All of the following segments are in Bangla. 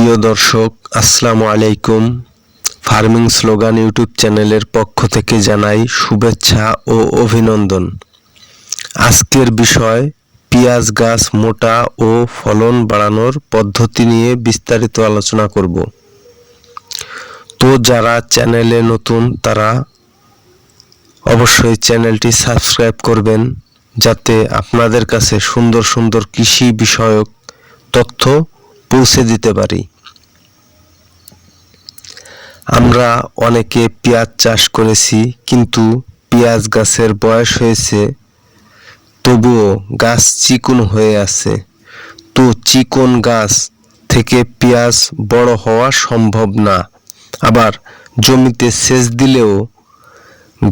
প্রিয় দর্শক, আসসালামু আলাইকুম। ফার্মিং স্লোগান ইউটিউব চ্যানেলের পক্ষ থেকে জানাই শুভেচ্ছা ও অভিনন্দন। আজকের বিষয়, পেঁয়াজ গাছ মোটা ও ফলন বাড়ানোর পদ্ধতি নিয়ে বিস্তারিত আলোচনা করব। তো যারা চ্যানেলে নতুন, তারা অবশ্যই চ্যানেলটি সাবস্ক্রাইব করবেন, যাতে আপনাদের কাছে সুন্দর সুন্দর কৃষি বিষয়ক তথ্য পৌঁছে দিতে পারি। আমরা অনেকে পেঁয়াজ চাষ করেছি, কিন্তু পেঁয়াজ গাছের বয়স হয়েছে, তবুও গাছ চিকন হয়ে আছে। তো চিকন গাছ থেকে পেঁয়াজ বড় হওয়া সম্ভব না। আবার জমিতে সেচ দিলেও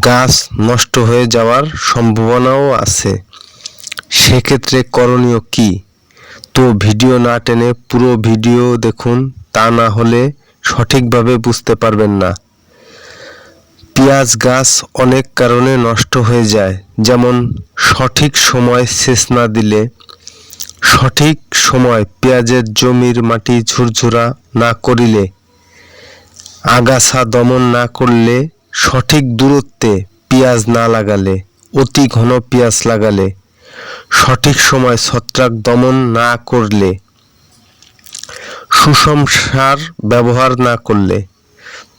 গাছ নষ্ট হয়ে যাওয়ার সম্ভাবনাও আছে। সেক্ষেত্রে করণীয় কী? তো ভিডিও না টেনে পুরো ভিডিও দেখুন, তা না হলে সঠিকভাবে বুঝতে পারবেন না। পেঁয়াজ গাছ অনেক কারণে নষ্ট হয়ে যায়, যেমন সঠিক সময় সেচ না দিলে। সঠিক সময় পেঁয়াজের জমির মাটি ঝুরঝুরা না করিলে, আগাছা দমন না করলে সঠিক দূরত্বে পেঁয়াজ না লাগালে, অতি ঘন পেঁয়াজ লাগালে। সঠিক সময় ছত্রাক দমন না করলে, সুষম সার ব্যবহার না করলে,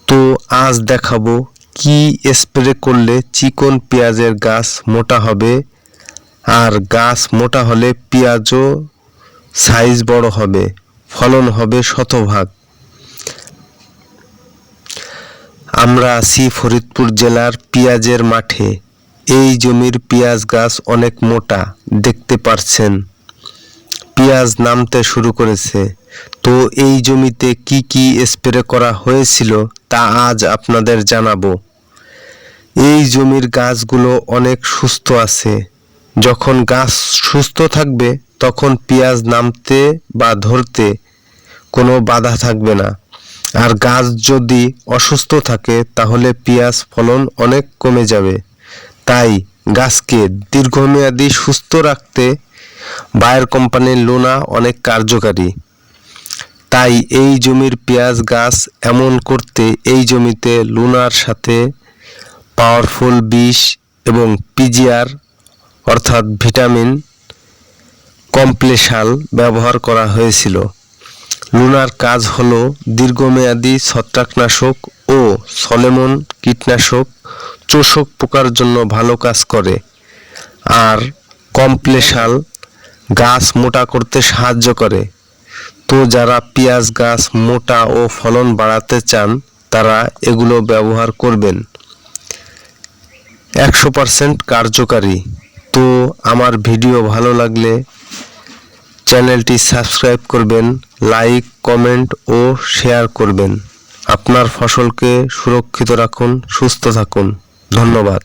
তো আজ দেখাবো কি স্প্রে করলে চিকন পেঁয়াজের গাছ মোটা হবে। আর গাছ মোটা হলে পেঁয়াজও সাইজ বড় হবে, ফলন হবে শতভাগ। আমরা আছি ফরিদপুর জেলার পেঁয়াজের মাঠে। এই জমির পেঁয়াজ গাছ অনেক মোটা, দেখতে পারছেন। পেঁয়াজ নামতে শুরু করেছে। তো এই জমিতে কি কি স্প্রে করা হয়েছিল তা আজ আপনাদের জানাব। এই জমির গাছগুলো অনেক সুস্থ আছে। যখন গাছ সুস্থ থাকবে, তখন পেঁয়াজ নামতে বা ধরতে কোনো বাধা থাকবে না। আর গাছ যদি অসুস্থ থাকে, তাহলে পেঁয়াজ ফলন অনেক কমে যাবে। তাই গাছকে দীর্ঘমেয়াদী সুস্থ রাখতে বায়ার কোম্পানির লোনা অনেক কার্যকারী। তাই এই জমির পেঁয়াজ গাছ এমন করতে এই জমিতে লুনার সাথে পাওয়ারফুল বিষ এবং পিজিআর অর্থাৎ ভিটামিন কমপ্লেশাল ব্যবহার করা হয়েছিল। লুনার কাজ হলো দীর্ঘমেয়াদী ছত্রাকনাশক ও সলেমন কীটনাশক চোষক পোকার জন্য ভালো কাজ করে। আর কমপ্লেশাল গাছ মোটা করতে সাহায্য করে। তো যারা পেঁয়াজ গাছ মোটা ও ফলন বাড়াতে চান, তারা এগুলো ব্যবহার করবেন। একশো পারসেন্ট কার্যকারী। তো আমার ভিডিও ভালো লাগলে চ্যানেলটি সাবস্ক্রাইব করবেন, লাইক, কমেন্ট ও শেয়ার করবেন। আপনার ফসলকে সুরক্ষিত রাখুন, সুস্থ থাকুন। ধন্যবাদ।